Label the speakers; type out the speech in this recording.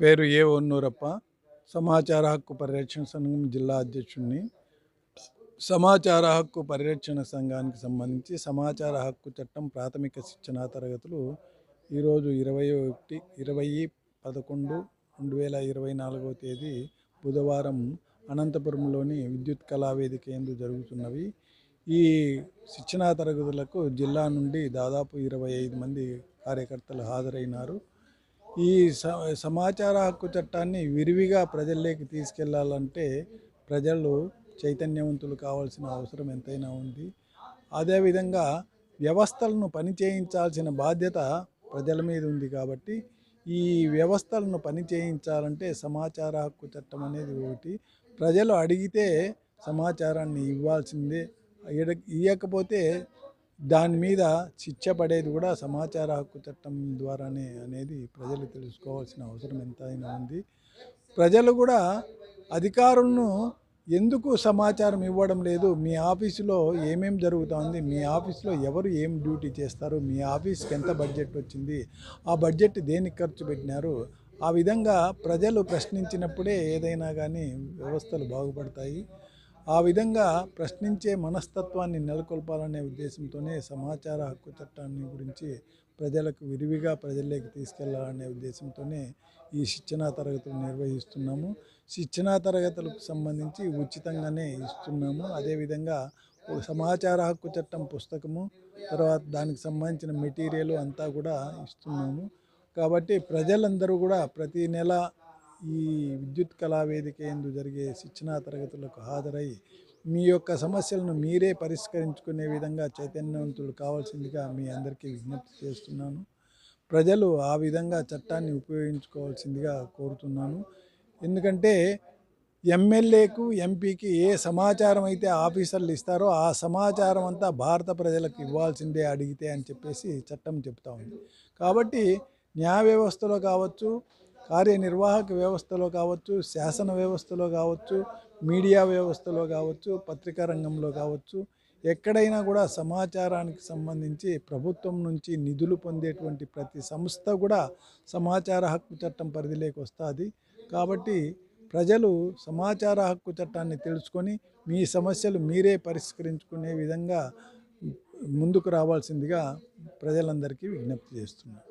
Speaker 1: పేరు ఏ ఒన్నూరప్ప. సమాచార హక్కు పరిరక్షణ సంఘం జిల్లా అధ్యక్షుడిని సమాచార హక్కు పరిరక్షణ సంఘానికి సంబంధించి సమాచార హక్కు చట్టం ప్రాథమిక శిక్షణా తరగతులు ఈరోజు ఇరవై ఒకటి ఇరవై పదకొండు రెండు వేల ఇరవై నాలుగవ తేదీ బుధవారం అనంతపురంలోని విద్యుత్ కళావేదిక ఎందు జరుగుతున్నవి. ఈ శిక్షణా తరగతులకు జిల్లా నుండి దాదాపు ఇరవై ఐదు మంది కార్యకర్తలు హాజరైనారు. ఈ స సమాచార హక్కు చట్టాన్ని విరివిగా ప్రజల్లోకి తీసుకెళ్ళాలంటే ప్రజలు చైతన్యవంతులు కావాల్సిన అవసరం ఎంతైనా ఉంది. అదేవిధంగా వ్యవస్థలను పనిచేయించాల్సిన బాధ్యత ప్రజల మీద ఉంది కాబట్టి ఈ వ్యవస్థలను పనిచేయించాలంటే సమాచార హక్కు చట్టం అనేది ఒకటి. ప్రజలు అడిగితే సమాచారాన్ని ఇవ్వాల్సిందే. ఇవ్వకపోతే దాని మీద శిక్ష పడేది కూడా సమాచార హక్కు చట్టం ద్వారానే అనేది ప్రజలు తెలుసుకోవాల్సిన అవసరం ఎంతైనా ఉంది. ప్రజలు కూడా అధికారులను ఎందుకు సమాచారం ఇవ్వడం లేదు? మీ ఆఫీసులో ఏమేం జరుగుతుంది? మీ ఆఫీసులో ఎవరు ఏం డ్యూటీ చేస్తారు? మీ ఆఫీస్కి ఎంత బడ్జెట్ వచ్చింది? ఆ బడ్జెట్ దేనికి ఖర్చు పెట్టినారు? ఆ విధంగా ప్రజలు ప్రశ్నించినప్పుడే ఏదైనా కానీ వ్యవస్థలు బాగుపడతాయి. ఆ విధంగా ప్రశ్నించే మనస్తత్వాన్ని నెలకొల్పాలనే ఉద్దేశంతోనే సమాచార హక్కు చట్టాన్ని గురించి ప్రజలకు విరివిగా ప్రజల్లోకి తీసుకెళ్ళాలనే ఉద్దేశంతోనే ఈ శిక్షణా తరగతులు నిర్వహిస్తున్నాము. శిక్షణా తరగతులకు సంబంధించి ఉచితంగానే ఇస్తున్నాము. అదేవిధంగా ఒక సమాచార హక్కు చట్టం పుస్తకము తర్వాత దానికి సంబంధించిన మెటీరియల్ అంతా కూడా ఇస్తున్నాము. కాబట్టి ప్రజలందరూ కూడా ప్రతి నెల ఈ విద్యుత్ కళావేదిక ఎందు జరిగే శిక్షణా తరగతులకు హాజరై మీ యొక్క సమస్యలను మీరే పరిష్కరించుకునే విధంగా చైతన్యవంతులు కావాల్సిందిగా మీ అందరికీ విజ్ఞప్తి చేస్తున్నాను. ప్రజలు ఆ విధంగా చట్టాన్ని ఉపయోగించుకోవాల్సిందిగా కోరుతున్నాను. ఎందుకంటే ఎమ్మెల్యేకు ఎంపీకి ఏ సమాచారం అయితే ఆఫీసర్లు ఇస్తారో ఆ సమాచారం అంతా భారత ప్రజలకు ఇవ్వాల్సిందే అడిగితే అని చెప్పేసి చట్టం చెప్తా ఉంది. కాబట్టి న్యాయ వ్యవస్థలో కావచ్చు కార్యనిర్వాహక వ్యవస్థలో కావచ్చు శాసన వ్యవస్థలో కావచ్చు మీడియా వ్యవస్థలో కావచ్చు పత్రికా రంగంలో కావచ్చు ఎక్కడైనా కూడా సమాచారానికి సంబంధించి ప్రభుత్వం నుంచి నిధులు పొందేటువంటి ప్రతి సంస్థ కూడా సమాచార హక్కు చట్టం పరిధిలోకి వస్తుంది. కాబట్టి ప్రజలు సమాచార హక్కు చట్టాన్ని తెలుసుకొని మీ సమస్యలు మీరే పరిష్కరించుకునే విధంగా ముందుకు రావాల్సిందిగా ప్రజలందరికీ విజ్ఞప్తి చేస్తున్నాను.